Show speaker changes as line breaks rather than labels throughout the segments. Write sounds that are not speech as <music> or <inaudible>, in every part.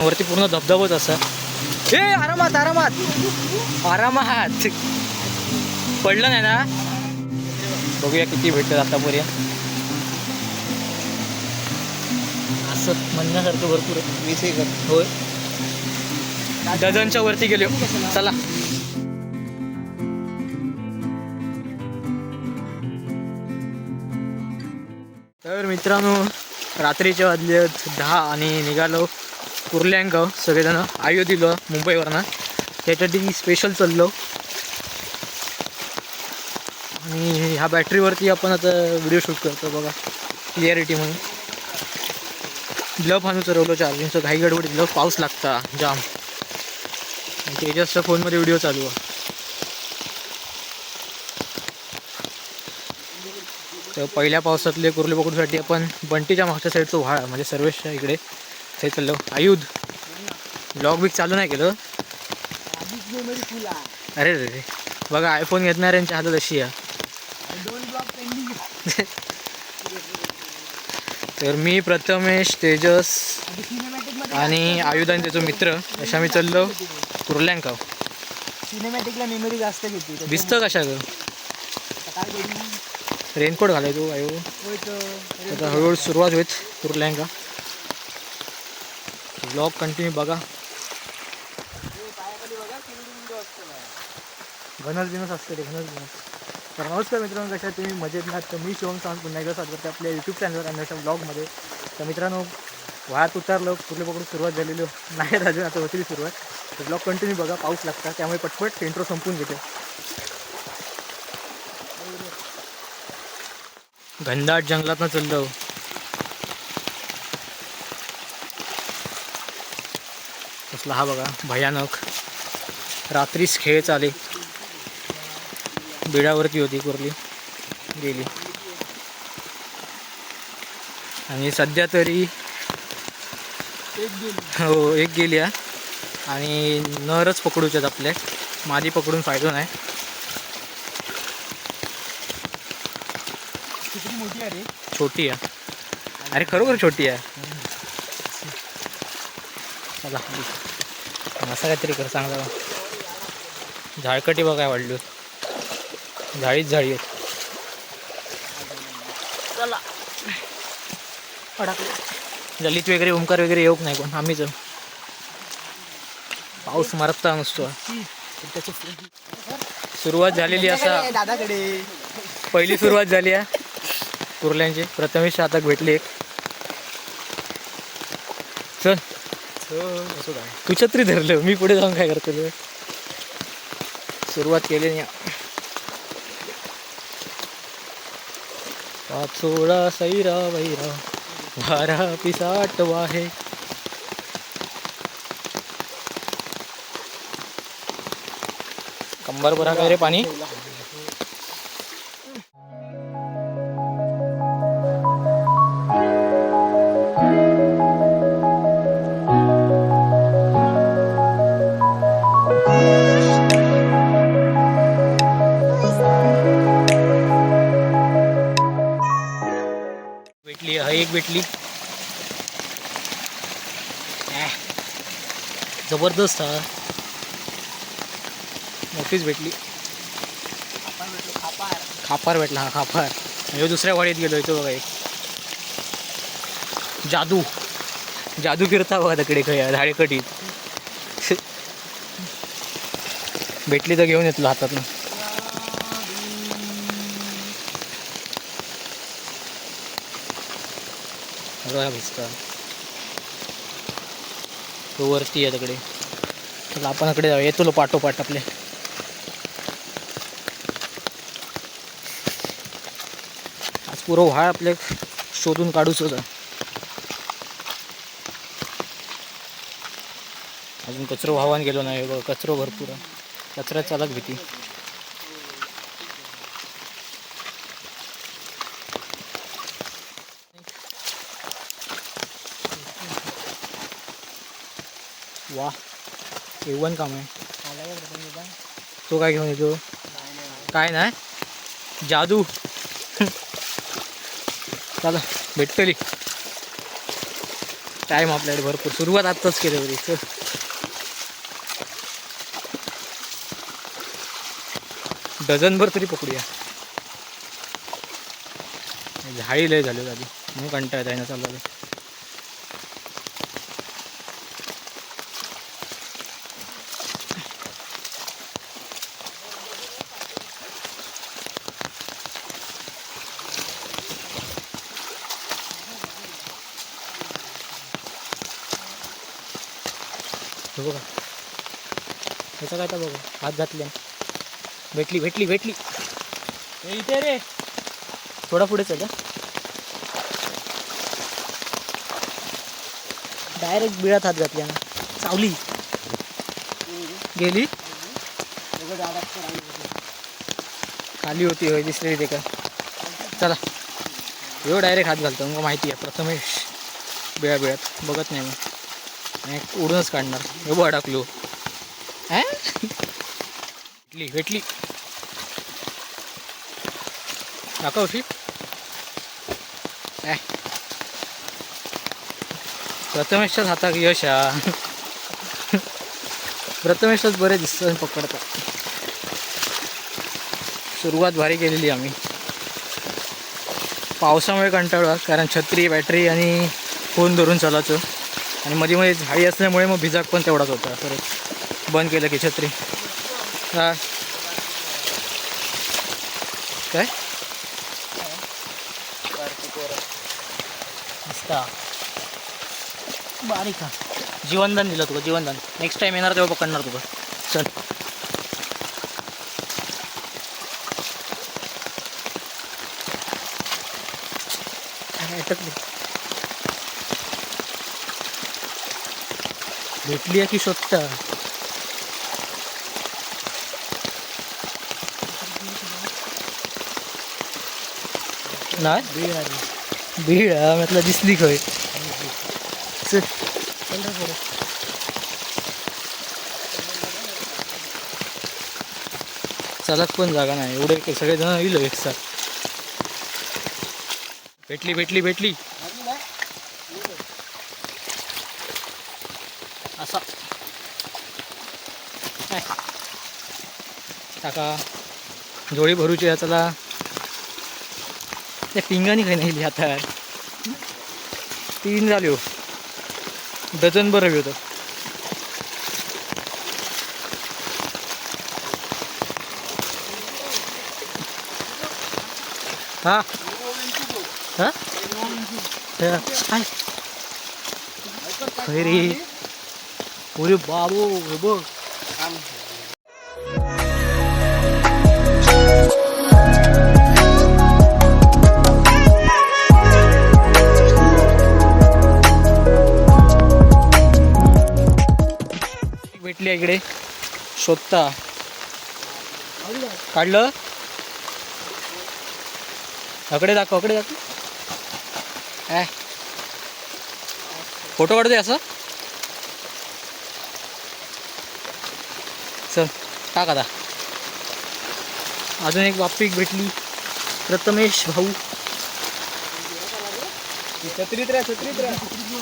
वरती पूर्ण धबधबत असा. हे आरामात आरामात. आरामात. पडलं नाही ना? बघूया किती भेटत आता पर्या असं म्हणण्यासारखं भरपूर
वीस
होय. डझनच्या वरती गेलो. चला. तर मित्रांनो रात्रीचे वाजले दहा आणि निघालो. कुर्ल्यांगाव सगळेजण आयो दिलं मुंबईवरनं. त्याच्यासाठी स्पेशल चाललो. आणि ह्या बॅटरीवरती आपण आता व्हिडिओ शूट करतो बघा. क्लिअरिटी म्हणून. ग्लव आणून चरवलो चार्जिंगचं घाई गडबड ग्लव पाऊस लागता जाम आणि तेजसच्या फोनमध्ये व्हिडिओ चालू आहे. तर पहिल्या पावसातले कुर्ले पकडूसाठी आपण बंटीच्या मागच्या साईडचं व्हाळ म्हणजे सर्वेशच्या इकडे. ते चाललो. आयुध ब्लॉग बिग चालू नाही केलं. अरे रे रे. बघा आयफोन घेतणाऱ्यांची हातात अशी आहे. तर मी प्रथमेश तेजस आणि आयुध आणि त्याचा मित्र. अशा मी चाललो कुर्ल्यांकाव
सिनेमॅटिकला मेमरी जास्त घेते
दिसतं कशा ग? रेनकोट घालाय तू आयो. आता हळूहळू सुरुवात होईल कुर्ल्यांका ब्लॉग कंटिन्यू बघा.
असतं
घनस बिनस असते ते घनस बिनस तर नमस्कार मित्रांनो कशा तुम्ही? मजेत ना? तर मी शिवम सावंत पुन्हा एकदा सादर करते आपल्या यूट्यूब चॅनलवर आणि अशा ब्लॉगमध्ये तर मित्रांनो वायात उतरलो कुठले पकडून सुरुवात झालेली नाही अजून आता होतील सुरुवात. तर ब्लॉग कंटिन्यू बघा पाऊस लागता त्यामुळे पटपट सेंट्रो संपून घेते. घनदाट जंगलातनं चाललो. कसला हा बघा भयानक. रात्रीच खेळ चाले. बिडावरती होती कुर्ली. गेली. आणि सध्या तरी हो एक गेली आहे आणि नरच पकडूच्यात आपल्या. मादी पकडून फायदो नाही. छोटी आहे. अरे खरोखर छोटी आहे. चला असं काहीतरी कर चांगला झाडकटी बघाय वाढलो. झाडीच झाडी आहेत. चला. वगैरे ओंकार वगैरे येऊक नाही कोण आम्हीच. पाऊस मारता नसतो. सुरुवात झालेली असा.
दादाकडे.
पहिली सुरुवात झाली आहे. कुर्ल्यांची. प्रथमेश शतक भेटली एक. चल. तू छत्री धरलं मी पुढे जाऊन काय करतो सुरुवात केली नाही पाचोळा सैरा वैरा वारा पिसाट वाहे. कंबर भरा काय रे पाणी. जबरदस्त हा. मोठीच भेटली.
खापार
खापार भेटला हा खापार. म्हणजे दुसऱ्या वाडीत गेलो इथं बघा एक. जादू. जादू फिरता बघा तिकडे खय झाडेकटीत भेटली तर घेऊन येतलो हातातनं. बघा भिजता तो वरती आहे तिकडे चला आपण इकडे जाऊया. येतो पाठोपाठ आपले. आज पुरं व्हाळ आपले शोधून काढू सुद्धा अजून कचरो व्हावान गेलो नाही बघ कचरो भरपूर कचरा चालक भीती. वा एवन काम आहे. तो काय घेऊन येतो? काय नाही. जादू. चला भेटतली टाईम आपल्याकडे भरपूर. सुरुवात आत्ताच केली होती. चल. डझनभर तरी पकडूया. झाडी लय झाली आधी. म्हणून कंटाळत आहे ना चालू हे बघा. ह्याचा काय तर बघा. हात घातल्या. भेटली भेटली भेटली.
हे इथे रे.
थोडा पुढे चल डायरेक्ट बिळात हात घातल्या. ना चावली. गेली. खाली होती होय दिसली ते का चला. एवढं डायरेक्ट हात घालतो मग माहिती आहे. प्रथमेश. बिळा बिळात बघत नाही मग. आणि उडूनच काढणार. एवढं अडकलो. भेटली भेटली. दाखवशी काय प्रथमेशच्याच हातात यश हा. प्रथमेशच बरे दिसतं पकडता सुरुवात भारी केलेली आम्ही. पावसामुळे कंटाळा कारण छत्री बॅटरी आणि फोन धरून चालायचो आणि मध्ये मध्ये झाडी असल्यामुळे मग भिजाक पण तेवढाच होता. परत बंद केलं की छत्री. हा. काय? बारीक हा. जीवनदान दिलं तुला जीवनदान. नेक्स्ट टाइम येणार तेव्हा पकडणार तुला. चल काय अटकली भेटली आहे की शोधता? नाही?
बीड आली.
भीड हा म्हटलं दिसली खय चालत पण जागा नाही. एवढे सगळेजण येईल एक साथ भेटली भेटली भेटली. टाका. जोळी भरूची आहे चला. त्या पिंगानी काही नाही आता तीन झाली हो. डझन बरं होतं. हा? हा? हा. अरे बाबू हे बघ. भेटली इकडे. शोधता. काढलं? अकडे दाखव अकडे दाखव. काय फोटो काढते असं? चल टाक आता. अजून एक वापिक भेटली. प्रथमेश भाऊ.
छत्रीत रे छत्रीत रे.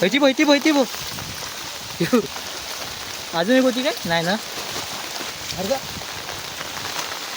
भैती भैती भैती भाऊ अजून एक होती काय? नाही ना.
अरे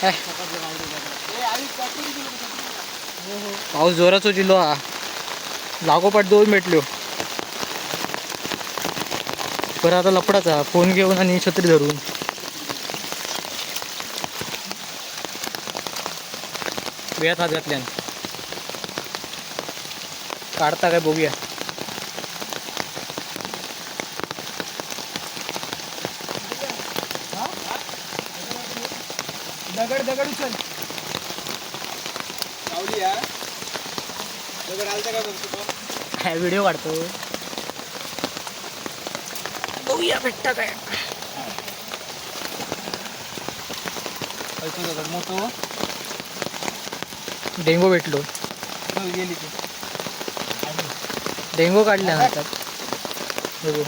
काय
का
पाऊस जोराचो जिल्हो हा. लागोपाठ दोन भेटलो. बरं आता लपडाचा. फोन घेऊन आणि छत्री धरून. वेळात हात घातल्यान काढता काय बघूया.
दगड दगड उचल. सावली या दगड आलता काय बघतो तो?
काय व्हिडिओ काढतो बघूया भेटता काय.
खालचं दगड मोठं
डेंगू भेटलो.
गेली ती.
डेंगू काढल्या ना हातात बघू.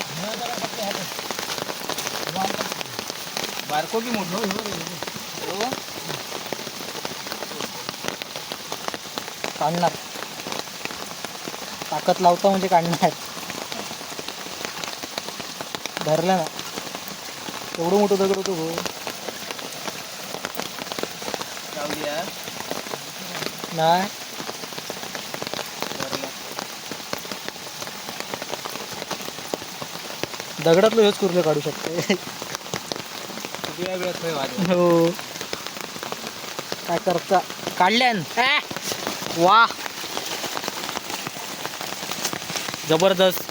बारको की मोठं हो.
काढणार. ताकद लावता म्हणजे काढणार. धरला ना. एवढं मोठं दगड होतो भाऊ. नाही. दगडातलं हेच कुर्ले काढू शकते. हो. काय करता? काढल्यान! वा. जबरदस्त.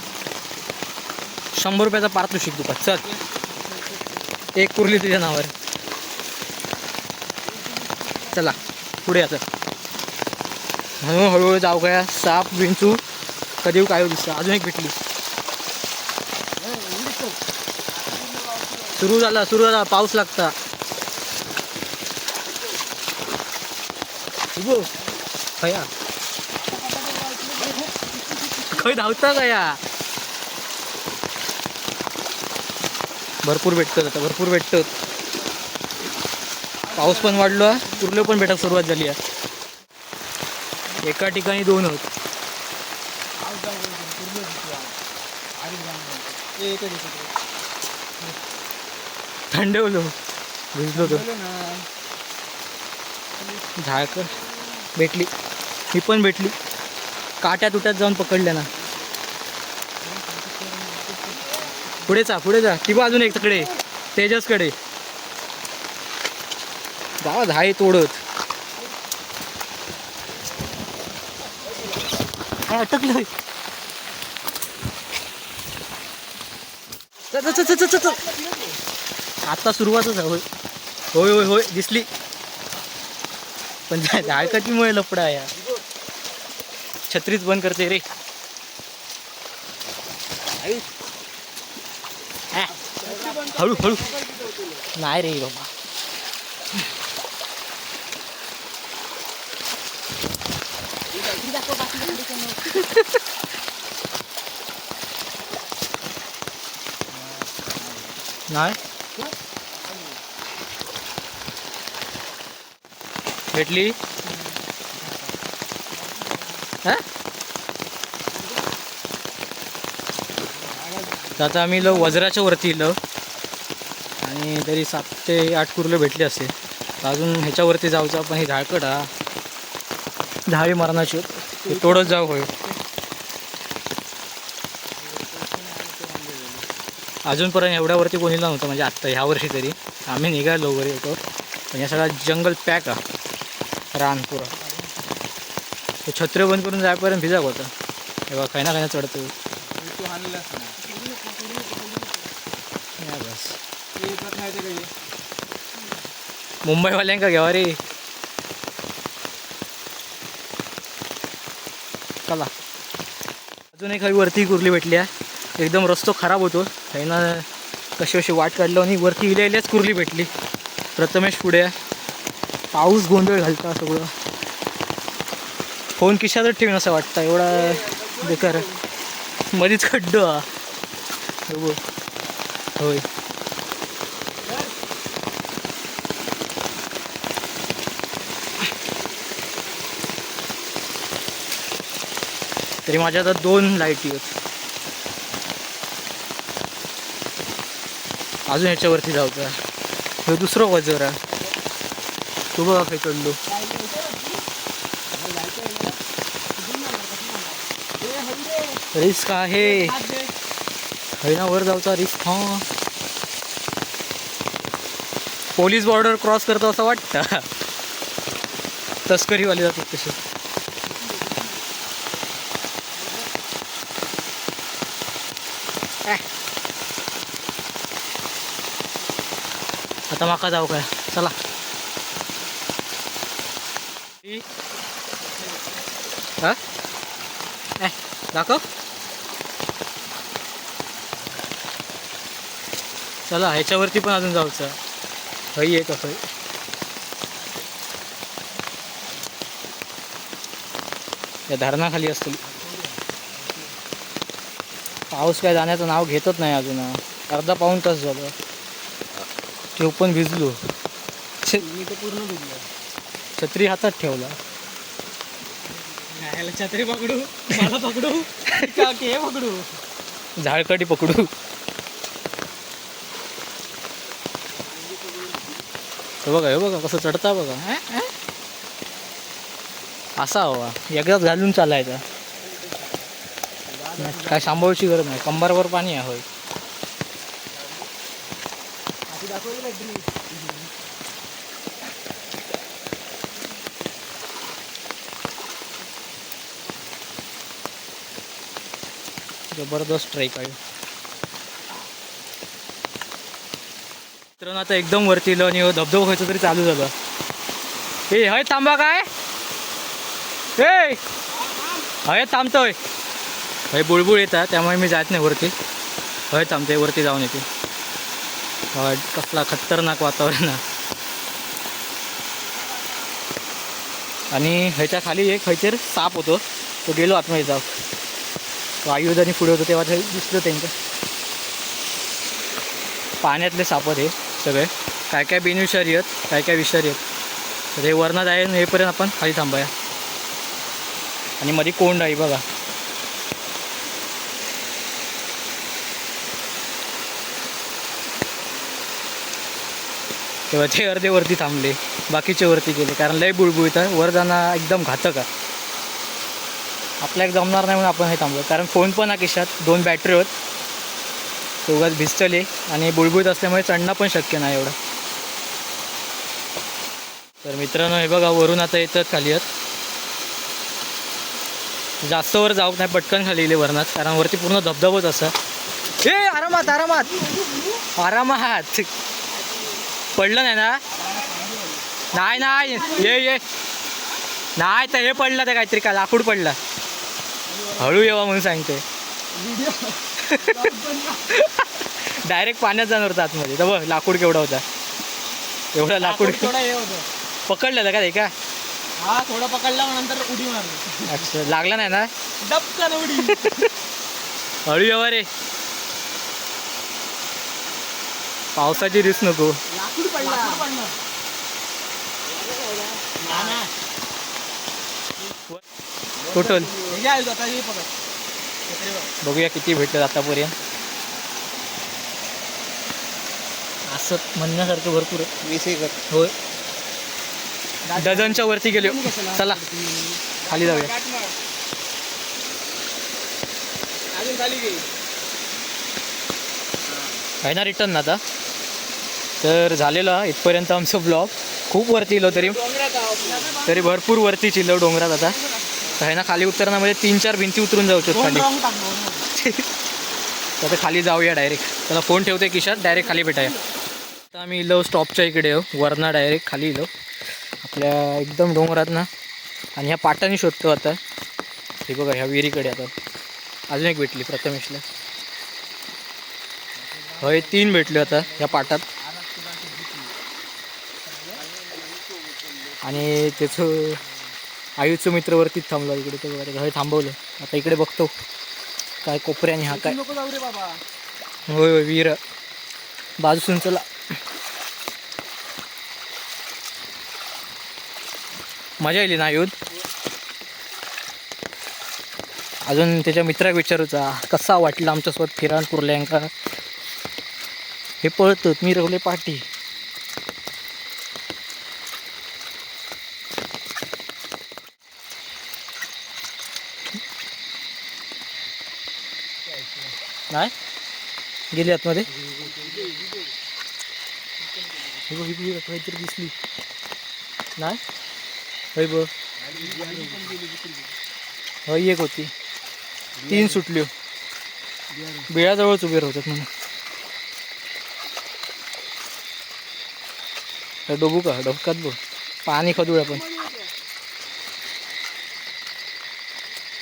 शंभर रुपयाचा पारितोषिक दुका चल. एक कुर्ली तुझ्या नावावर. चला पुढे आता. म्हणून हळूहळू जाऊ गया. साप विंचू कधी काय दिसतं. अजून एक भेटली. सुरू झाला सुरू झाला. पाऊस लागता. खया खय धावता गया भरपूर भेटतात आता भरपूर भेटतात. पाऊस पण वाढलो आहे कुर्ले पण भेटायला सुरुवात झाली आहे. एका ठिकाणी दोन होत. थंड होलो भिजलो तो झाक भेटली. ही पण भेटली. काट्या तुट्यात जाऊन पकडल्या ना. पुढे जा पुढे जा. किंवा अजून एक तिकडे. तेजसकडे. जा झाय तोडत. काय अटकलं आता सुरुवातच आहे होय. होय होय होय दिसली. पण झाळकटीमुळे लफडा आहे यार. छत्रीच बंद करते रे. हळू हळू. नाही रे बाबा. नाही. भेटली? तर आता आम्ही लो वज्राच्या वरती इलो आणि तरी सात ते आठ कुर्ले भेटले असते तर अजून ह्याच्यावरती जाऊचं आपण हे झाळकड हा. झाळी मारण्याची हे तोडत जाऊ होय. अजूनपर्यंत एवढ्यावरती कोणीला नव्हतं म्हणजे आत्ता ह्या वर्षी तरी. आम्ही निघालो वगैरे होतो. पण या सगळा जंगल पॅक हा. रानपुरा. तो छत्र बंद करून जायपर्यंत भिजा होता. तेव्हा खायना खायना चढतो.
ना
बस. मुंबईवाल्यांका घ्यावा रे. चला. अजून एक हवी वरती कुर्ली भेटली आहे एकदम रस्तो खराब होतो. खायना कशी कशी वाट काढलं आणि वरती इल्या इल्याच कुर्ली भेटली. प्रथमेश पुढे. आहे. पाऊस गोंधळ घालता सगळं. फोन खिशातच ठेवून असं वाटतं. एवढा बेकार. मधीच खड्डो हा. हो होय. तरी माझ्या आता दोन लाईटी आहेत. अजून याच्यावरती जाऊचा हे दुसरं वजर आहे. तू बघा काही रिस्क आहे. हैना वर जाऊचा रिस्क हा. पोलीस बॉर्डर क्रॉस करतो असं वाटतं. तस्करीवाले जातात तसे. आता माका जाऊ काय? चला. हा? दाखव चला ह्याच्यावरती पण अजून जाऊचं हई आहे कसं या धरणाखाली असतील. पाऊस काय जाण्याचं नाव घेतच नाही अजून. अर्धा पाऊन तास झालं. ते पण भिजलो.
मी तर पूर्ण भिजलो.
छत्री हातात ठेवला.
आयला छत्री पकडू मला पकडू का के पकडू?
झाडकडी पकडू. बघा हे बघा कसं चढता बघा. असा हवा. एकदाच घालून चालायचा. काय सांभाळची गरज नाही. कंबरवर पाणी आहे जबरदस्त ट्रेक आहे. मित्रांनो आता एकदम वरती येलो आणि धबधब धबधबा तरी चालू झालं. हे हय थांबा काय? हे हय थांबतोय. हय बुळबुळ येतात त्यामुळे मी जात नाही वरती. हय थांबते वरती जाऊन येते. हय कसला खतरनाक वातावरण आहे. आणि ह्याच्या खाली एक खैचेर साप होतो. तो गेलो आतमध्ये जाऊ तो पुढे होतो तेव्हा ते दिसलं त्यांचं. पाण्यातले सापत हे सगळे. काय काय बिनविषारी आहेत काय काय विषारी आहेत. तर हे वरणात आहे हेपर्यंत आपण खाली थांबूया. आणि मध्ये कोंड आहे बघा. तेव्हा ते अर्धे वरती थांबले. बाकीचे वरती गेले. कारण लय बुळबुळीत आहे. वर जाणं एकदम घातक आहे. आपल्याला जमणार नाही म्हणून आपण हे थांबलो. कारण फोन पण हा खिशात दोन बॅटरी होत तो उगाच भिजतले आणि बुळबुळत असल्यामुळे चढणं पण शक्य नाही एवढं. तर मित्रांनो हे बघा वरून आता येतात खाली आहेत जास्त वर जाऊ नाही पटकन खाली इले वरणात कारण वरती पूर्ण धबधबच असं. ए आरामात आरामात. आरामात. पडलं नाही ना? नाही नाही. ये ये. नाही तर हे पडलं तर काहीतरी का लाकूड पडलं. हळू येवा म्हणून सांगते डायरेक्ट <laughs> पाण्यात जाणार होतं आतमध्ये. तर बघ लाकूड केवढा होता. एवढा लाकूड पकडलं का ते का?
हा थोडा पकडला नंतर उडी मारली.
अच्छा लागला नाही ना?
डबकन उडी. <laughs>
हळू येवा रे. पावसाची रिस नको.
लाकूड पडला. पडला.
टोटल.
हे हे.
बघूया किती भेटलं आतापर्यंत. असं म्हणण्यासारखं भरपूर आहे.
वीस एक
होय. डझनच्या वरती गेलो. चला. खाली जाऊया. आहे ना रिटर्न आता. तर झालेलं इथपर्यंत आमचं ब्लॉग खूप वरती इलो तरी. तरी भरपूर वरती चिल्लो डोंगरात आता. आहे ना खाली उतरण्यामध्ये तीन चार भिंती उतरून जाऊ शकतो खाली. तर आता खाली जाऊया डायरेक्ट त्याला फोन ठेवते किशात डायरेक्ट खाली भेटाया आता आम्ही इलो स्टॉपच्या इकडे हो वरना डायरेक्ट खाली इलो. आपल्या एकदम डोंगरात ना आणि ह्या पाटाने शोधतो आता. हे बघा ह्या विहिरीकडे आता. अजून एक भेटली प्रथमेशला. होय तीन भेटले आता ह्या पाटात. आणि त्याचं आयुचं मित्रवरतीच थांबलो इकडे ते बघा हे थांबवलं. आता इकडे बघतो काय कोपऱ्याने हा काय. होय होय वीर. बाजूसून चला. मजा येईल ना युद्ध अजून त्याच्या मित्राक विचारूचा कसा वाटला आमच्यासोबत फिरान कुर्ल्यांका? हे पळतात मी रवले पाठी. नाही? गेली आतमध्ये? काहीतरी दिसली. नाही? होय बघ. हय एक होती. तीन सुटली. बिळाजवळच उभे राहतात म्हणून. डोबू का? डबकात बघ. पाणी खदूळ आपण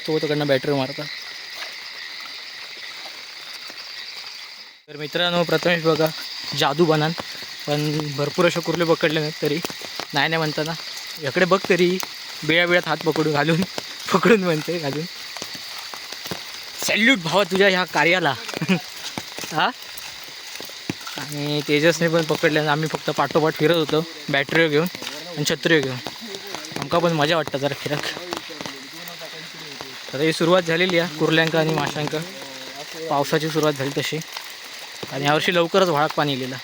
तो तिकडनं बॅटरी मारता तर मित्रांनो प्रथमेश बघा जादू बनान. पण भरपूर अशा कुर्ले पकडले नाहीत तरी. नाही नाही म्हणताना. याकडे बघ तरी बिळ्या बिळ्यात हात पकडून घालून पकडून म्हणते घालून. सॅल्यूट भावा तुझ्या ह्या कार्याला. हा? आणि तेजसने पण पकडले आम्ही फक्त पाठोपाठ फिरत होतो बॅटरी घेऊन आणि छत्री घेऊन. आमका पण मजा वाटतं जरा फिरक तर ही सुरुवात झालेली आहे कुर्ल्यांका आणि माशांका. पावसाची सुरुवात झाली तशी. आणि यावर्षी लवकरच व्हाळात पाणी गेलेलं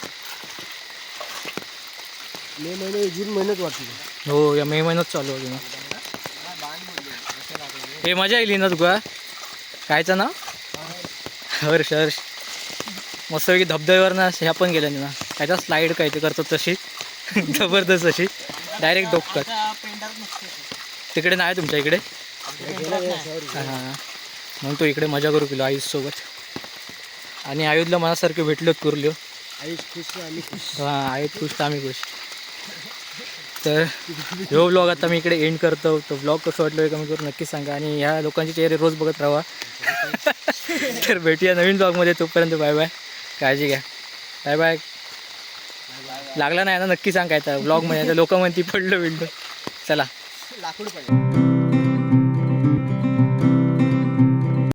मे महिने जून महिन्यात वाटते
हो या मे महिन्यात चालू होती ना हे मजा येईल ना तुका? कायचं नाव? हर्ष हर्ष. मस्तपैकी धबधब्यावर ना ह्या पण गेल्या ना. कायचा स्लाईड काय ते करतात तशी. जबरदस्त अशी. डायरेक्ट डोकत तिकडे नाही तुमच्या इकडे? हां. म्हणून तो इकडे मजा करू गेलो आयुष सोबत आणि आयुधला मनासारखे भेटलोत कुर्ल्यो
आयुष खुश आम्ही खुश.
हां आहेत खुश तर आम्ही खुश. तर ह्यो ब्लॉग आता मी इकडे एंड करतो. तो ब्लॉग कसं वाटलं हे कमेंट करून नक्कीच सांगा. आणि ह्या लोकांचे चेहरे रोज बघत राहा. तर भेटूया नवीन ब्लॉगमध्ये तोपर्यंत बाय बाय काळजी घ्या. बाय बाय लागला नाही ना? नक्की सांग काय तर ब्लॉगमध्ये लोक म्हणती पडलं बिडलं. चला.
लाकूड पाहिजे